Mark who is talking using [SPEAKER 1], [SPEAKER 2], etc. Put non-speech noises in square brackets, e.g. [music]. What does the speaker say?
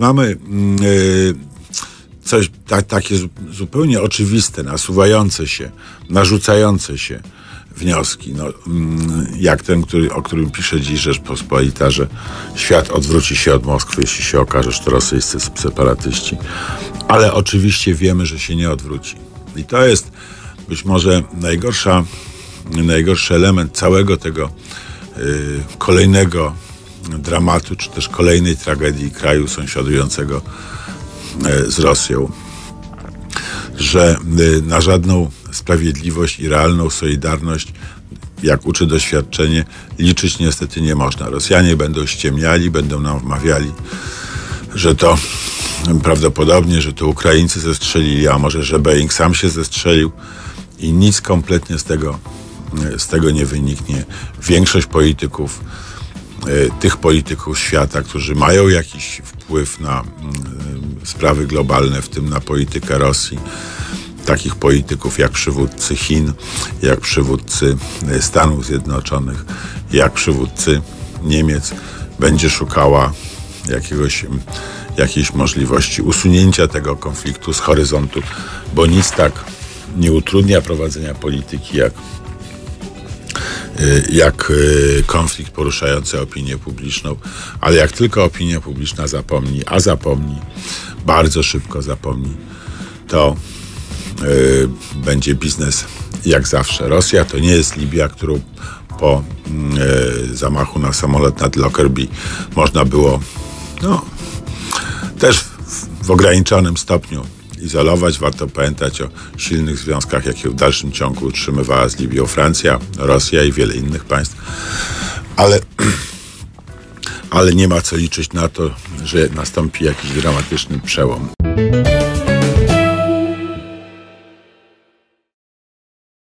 [SPEAKER 1] mamy yy, coś ta, takie zupełnie oczywiste, nasuwające się, narzucające się wnioski, no, mm, jak ten, który, o którym pisze dziś Rzeczpospolita, że świat odwróci się od Moskwy, jeśli się okaże, że to rosyjscy separatyści. Ale oczywiście wiemy, że się nie odwróci. I to jest być może najgorsza, najgorszy element całego tego y, kolejnego dramatu, czy też kolejnej tragedii kraju sąsiadującego y, z Rosją, że y, na żadną sprawiedliwość i realną solidarność, jak uczy doświadczenie, liczyć niestety nie można. Rosjanie będą ściemniali, będą nam wmawiali, że to prawdopodobnie, że to Ukraińcy zestrzelili, a może, że Boeing sam się zestrzelił i nic kompletnie z tego, z tego nie wyniknie. Większość polityków, e, tych polityków świata, którzy mają jakiś wpływ na mm, sprawy globalne, w tym na politykę Rosji, takich polityków jak przywódcy Chin, jak przywódcy e, Stanów Zjednoczonych, jak przywódcy Niemiec, będzie szukała jakiegoś, jakiejś możliwości usunięcia tego konfliktu z horyzontu, bo nic tak nie utrudnia prowadzenia polityki jak e, jak e, konflikt poruszający opinię publiczną, ale jak tylko opinia publiczna zapomni, a zapomni, bardzo szybko zapomni, to Y, będzie biznes jak zawsze. Rosja to nie jest Libia, którą po y, zamachu na samolot nad Lockerbie można było no, też w ograniczonym stopniu izolować. Warto pamiętać o silnych związkach, jakie w dalszym ciągu utrzymywała z Libią Francja, Rosja i wiele innych państw. Ale, [clears throat] ale nie ma co liczyć na to, że nastąpi jakiś dramatyczny przełom.